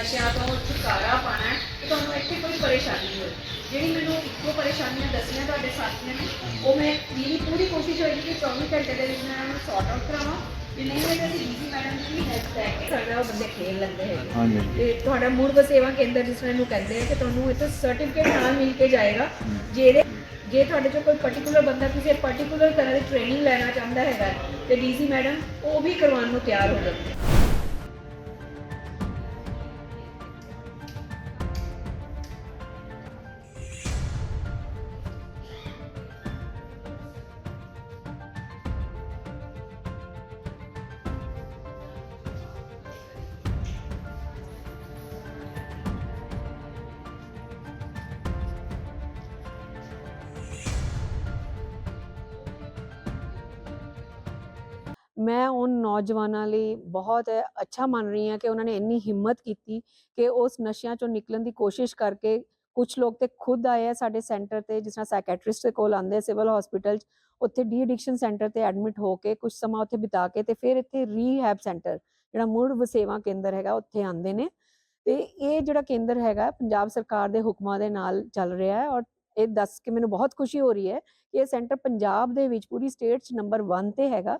ਨਸ਼ਿਆਂ ਤੋਂ ਛੁਟਕਾਰਾ ਪਾਣਾ ਹੈ ਤੇ ਤੁਹਾਨੂੰ ਇੱਥੇ ਕੋਈ ਪਰੇਸ਼ਾਨੀ ਨਹੀਂ ਹੋਏ ਜਿਹੜੀ ਮੈਨੂੰ ਇੱਕੋ ਪਰੇਸ਼ਾਨੀਆਂ ਦੱਸੀਆਂ ਤੁਹਾਡੇ ਸਾਥੀਆਂ ਨੇ ਉਹ ਮੈਂ ਮੇਰੀ ਪੂਰੀ ਕੋਸ਼ਿਸ਼ ਹੋਏਗੀ ਕਿ 24 ਘੰਟੇ ਦੇ ਵਿੱਚ ਮੈਂ ਉਹਨਾਂ ਨੂੰ ਸੌਟ ਆਊਟ ਕਰਾਵਾਂ। ਜੇ ਨਹੀਂ ਹੋਏਗਾ ਤਾਂ ਡੀਜੀ ਮੈਡਮ ਦੀ ਵੀ ਹੈਲਪ ਲੈ ਕੇ ਸਾਡਾ ਉਹ ਬੰਦੇ ਖੇਲ ਲੈਂਦੇ ਹੈਗੇ। ਹਾਂਜੀ। ਤੇ ਤੁਹਾਡਾ ਮੁੜ ਵਸੇਵਾ ਕੇਂਦਰ ਜਿਸ ਨੂੰ ਕਹਿੰਦੇ ਆ ਕਿ ਤੁਹਾਨੂੰ ਇੱਥੇ ਸਰਟੀਫਿਕੇਟ ਨਾਲ ਮਿਲ ਕੇ ਜਾਏਗਾ। ਜਿਹੜੇ ਜੇ ਤੁਹਾਡੇ ਚੋਂ ਕੋਈ ਪਾਰਟਿਕੂਲਰ ਬੰਦਾ ਕਿਸੇ ਪਾਰਟਿਕੂਲਰ ਤਰ੍ਹਾਂ ਦੀ ਟ੍ਰੇਨਿੰਗ ਲੈਣਾ ਚਾਹੁੰਦਾ ਹੈਗਾ ਤੇ ਡੀਸੀ ਮੈਡਮ ਉਹ ਵੀ ਕਰਵਾਉਣ ਨੂੰ ਤਿਆਰ ਹੋ ਜਾਂਦੇ ਮੈਂ ਉਨ ਨੌਜਵਾਨਾਂ ਲਈ ਬਹੁਤ ਅੱਛਾ ਮੰਨ ਰਹੀ ਹਾਂ ਕਿ ਉਹਨਾਂ ਨੇ ਇੰਨੀ ਹਿੰਮਤ ਕੀਤੀ ਕਿ ਉਸ ਨਸ਼ਿਆਂ ਚੋਂ ਨਿਕਲਣ ਦੀ ਕੋਸ਼ਿਸ਼ ਕਰਕੇ ਕੁਝ ਲੋਕ ਤੇ ਖੁਦ ਆਏ ਆ ਸਾਡੇ ਸੈਂਟਰ ਤੇ, ਜਿਸ ਤਰ੍ਹਾਂ ਸਾਈਕੈਟ੍ਰਿਸਟ ਦੇ ਕੋਲ ਆਉਂਦੇ ਸਿਵਲ ਹਸਪੀਟਲ ਚ, ਉੱਥੇ ਡੀ ਐਡਿਕਸ਼ਨ ਸੈਂਟਰ ਤੇ ਐਡਮਿਟ ਹੋ ਕੇ ਕੁਝ ਸਮਾਂ ਉੱਥੇ ਬਿਤਾ ਕੇ ਤੇ ਫਿਰ ਇੱਥੇ ਰੀਹੈਬ ਸੈਂਟਰ ਜਿਹੜਾ ਮੁੜ ਵਸੇਵਾ ਕੇਂਦਰ ਹੈਗਾ, ਉੱਥੇ ਆਉਂਦੇ ਨੇ। ਤੇ ਇਹ ਜਿਹੜਾ ਕੇਂਦਰ ਹੈਗਾ, ਪੰਜਾਬ ਸਰਕਾਰ ਦੇ ਹੁਕਮਾਂ ਦੇ ਨਾਲ ਚੱਲ ਰਿਹਾ ਹੈ ਔਰ ਇਹ ਦੱਸ ਕੇ ਮੈਨੂੰ ਬਹੁਤ ਖੁਸ਼ੀ ਹੋ ਰਹੀ ਹੈ ਕਿ ਇਹ ਸੈਂਟਰ ਪੰਜਾਬ ਦੇ ਵਿੱਚ ਪੂਰੀ ਸਟੇਟ 'ਚ ਨੰਬਰ 1 ਤੇ ਹੈਗਾ।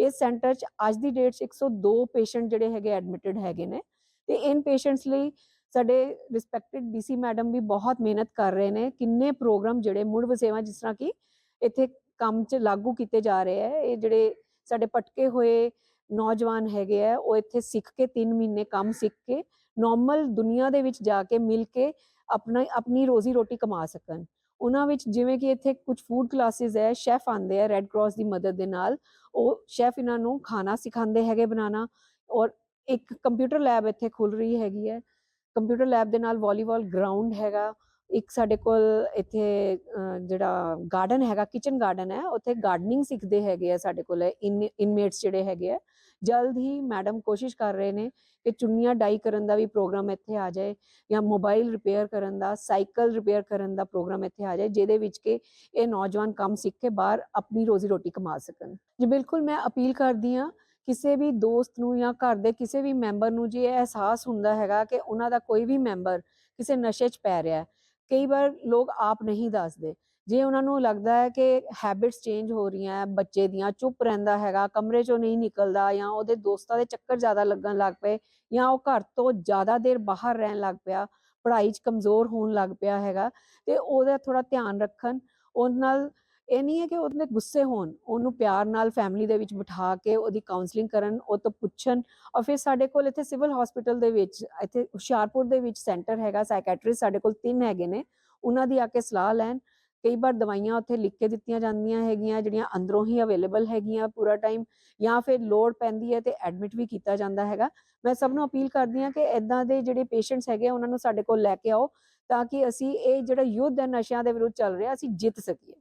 ਇਸ ਸੈਂਟਰ 'ਚ ਅੱਜ ਦੀ ਡੇਟ 'ਚ 102 ਪੇਸ਼ੈਂਟ ਜਿਹੜੇ ਹੈਗੇ ਐਡਮਿਟਡ ਹੈਗੇ ਨੇ ਤੇ ਇਨ ਪੇਸ਼ੈਂਟਸ ਲਈ ਸਾਡੇ ਰਿਸਪੈਕਟਡ ਡੀਸੀ ਮੈਡਮ ਵੀ ਬਹੁਤ ਮਿਹਨਤ ਕਰ ਰਹੇ ਨੇ, ਕਿੰਨੇ ਪ੍ਰੋਗਰਾਮ ਜਿਹੜੇ ਮੁੜ ਵਸੇਵਾ ਜਿਸ ਤਰ੍ਹਾਂ ਕਿ ਇੱਥੇ ਕੰਮ 'ਚ ਲਾਗੂ ਕੀਤੇ ਜਾ ਰਹੇ ਹੈ, ਇਹ ਜਿਹੜੇ ਸਾਡੇ ਪਟਕੇ ਹੋਏ ਨੌਜਵਾਨ ਹੈਗੇ ਆ ਉਹ ਇੱਥੇ ਸਿੱਖ ਕੇ 3 ਮਹੀਨੇ ਕੰਮ ਸਿੱਖ ਕੇ ਨਾਰਮਲ ਦੁਨੀਆ ਦੇ ਵਿੱਚ ਜਾ ਕੇ ਮਿਲ ਕੇ ਆਪਣਾ, ਆਪਣੀ ਰੋਜ਼ੀ ਰੋਟੀ ਕਮਾ ਸਕਣ। ਉਹਨਾਂ ਵਿੱਚ ਜਿਵੇਂ ਕਿ ਇੱਥੇ ਕੁਝ ਫੂਡ ਕਲਾਸਿਸ ਹੈ ਸ਼ੈਫ ਆਂਦੇ ਆ ਰੈੱਡ ਕਰਾਸ ਦੀ ਮਦਦ ਦੇ ਨਾਲ। ਉਹ ਸ਼ੈਫ ਇਹਨਾਂ ਨੂੰ ਖਾਣਾ ਸਿਖਾਉਂਦੇ ਹੈਗੇ ਬਣਾਉਣਾ ਔਰ ਇੱਕ ਕੰਪਿਊਟਰ ਲੈਬ ਇੱਥੇ ਖੁੱਲ ਰਹੀ ਹੈਗੀ ਹੈ। ਕੰਪਿਊਟਰ ਲੈਬ ਦੇ ਨਾਲ ਵਾਲੀਬਾਲ ਗਰਾਊਂਡ ਹੈਗਾ। ਇੱਕ ਸਾਡੇ ਕੋਲ ਇੱਥੇ ਜਿਹੜਾ ਗਾਰਡਨ ਹੈਗਾ ਕਿਚਨ ਗਾਰਡਨ ਹੈ, ਉੱਥੇ ਗਾਰਡਨਿੰਗ ਸਿੱਖਦੇ ਹੈਗੇ ਆ ਸਾਡੇ ਕੋਲ ਇਨਮੇਟਸ ਜਿਹੜੇ ਹੈਗੇ ਆ। ਜਲਦ ਹੀ ਮੈਡਮ ਕੋਸ਼ਿਸ਼ ਕਰ ਰਹੇ ਨੇ ਕਿ ਚੁੰਨੀਆਂ ਡਾਈ ਕਰਨ ਦਾ ਵੀ ਪ੍ਰੋਗਰਾਮ ਇੱਥੇ ਆ ਜਾਏ ਜਾਂ ਮੋਬਾਈਲ ਰਿਪੇਅਰ ਕਰਨ ਦਾ ਸਾਈਕਲ ਰਿਪੇਅਰ ਕਰਨ ਦਾ ਪ੍ਰੋਗਰਾਮ ਇੱਥੇ ਆ ਜਾਏ, ਜਿਹਦੇ ਵਿੱਚ ਕਿ ਇਹ ਨੌਜਵਾਨ ਕੰਮ ਸਿੱਖ ਕੇ ਬਾਹਰ ਆਪਣੀ ਰੋਜ਼ੀ ਰੋਟੀ ਕਮਾ ਸਕਣ। ਜੀ, ਬਿਲਕੁਲ ਮੈਂ ਅਪੀਲ ਕਰਦੀ ਹਾਂ, ਕਿਸੇ ਵੀ ਦੋਸਤ ਨੂੰ ਜਾਂ ਘਰ ਦੇ ਕਿਸੇ ਵੀ ਮੈਂਬਰ ਨੂੰ ਜੇ ਇਹ ਅਹਿਸਾਸ ਹੁੰਦਾ ਹੈਗਾ ਕਿ ਉਹਨਾਂ ਦਾ ਕੋਈ ਵੀ ਮੈਂਬਰ ਕਿਸੇ ਨਸ਼ੇ 'ਚ ਪੈ ਰਿਹਾ ਹੈ ਕਈ ਵਾਰ ਲੋਕ ਆਪ ਨਹੀਂ ਦੱਸਦੇ। ਜੇ ਉਹਨਾਂ ਨੂੰ ਲੱਗਦਾ ਹੈ ਕਿ ਹੈਬਿਟਸ ਚੇਂਜ ਹੋ ਰਹੀਆਂ ਬੱਚੇ ਦੀਆਂ, ਚੁੱਪ ਰਹਿੰਦਾ ਹੈਗਾ, ਕਮਰੇ 'ਚੋਂ ਨਹੀਂ ਨਿਕਲਦਾ ਜਾਂ ਉਹਦੇ ਦੋਸਤਾਂ ਦੇ ਚੱਕਰ ਜ਼ਿਆਦਾ ਲੱਗਣ ਲੱਗ ਪਏ ਜਾਂ ਉਹ ਘਰ ਤੋਂ ਜ਼ਿਆਦਾ ਦੇਰ ਬਾਹਰ ਰਹਿਣ ਲੱਗ ਪਿਆ, ਪੜ੍ਹਾਈ 'ਚ ਕਮਜ਼ੋਰ ਹੋਣ ਲੱਗ ਪਿਆ ਹੈਗਾ, ਤੇ ਉਹਦਾ ਥੋੜਾ ਧਿਆਨ ਰੱਖਣ, ਉਹਦੇ ਨਾਲ ਇਹ ਨਹੀਂ ਹੈ ਕਿ ਉਹਦੇ ਗੁੱਸੇ ਹੋਣ, ਉਹਨੂੰ ਪਿਆਰ ਨਾਲ ਫੈਮਿਲੀ ਦੇ ਵਿੱਚ ਬਿਠਾ ਕੇ ਉਹਦੀ ਕਾਉਂਸਲਿੰਗ ਕਰਨ, ਉਹ ਤੋਂ ਪੁੱਛਣ ਔਰ ਫਿਰ ਸਾਡੇ ਕੋਲ ਇੱਥੇ ਸਿਵਲ ਹਸਪੀਟਲ ਦੇ ਵਿੱਚ, ਇੱਥੇ ਹੁਸ਼ਿਆਰਪੁਰ ਦੇ ਵਿੱਚ ਸੈਂਟਰ ਹੈਗਾ ਸਾਈਕੈਟ੍ਰਿਸਟ ਸਾਡੇ ਕੋਲ ਤਿੰਨ ਹੈਗੇ ਨੇ, ਉਹਨਾਂ ਦੀ ਆ ਕੇ ਸਲਾਹ ਲੈਣ। ਕਈ ਵਾਰ ਦਵਾਈਆਂ ਉੱਥੇ ਲਿਖ ਕੇ ਦਿੱਤੀਆਂ ਜਾਂਦੀਆਂ ਹੈਗੀਆਂ, ਜਿਹੜੀਆਂ ਅੰਦਰੋਂ ਹੀ ਅਵੇਲੇਬਲ ਹੈਗੀਆਂ ਪੂਰਾ ਟਾਈਮ ਜਾਂ ਫਿਰ ਲੋੜ ਪੈਂਦੀ ਹੈ ਤੇ ਐਡਮਿਟ ਵੀ ਕੀਤਾ ਜਾਂਦਾ ਹੈਗਾ। ਮੈਂ ਸਭ ਨੂੰ ਅਪੀਲ ਕਰਦੀ ਹਾਂ ਕਿ ਇਦਾਂ ਦੇ ਜਿਹੜੇ ਪੇਸ਼ੈਂਟਸ ਹੈਗੇ ਉਹਨਾਂ ਨੂੰ ਸਾਡੇ ਕੋਲ ਲੈ ਕੇ ਆਓ ਤਾਂ ਕਿ ਅਸੀਂ ਇਹ ਜਿਹੜਾ ਯੁੱਧ ਹੈ ਨਸ਼ਿਆਂ ਦੇ ਵਿਰੁੱਧ ਚੱਲ ਰਿਹਾ, ਅਸੀਂ ਜਿੱਤ ਸਕੀਏ।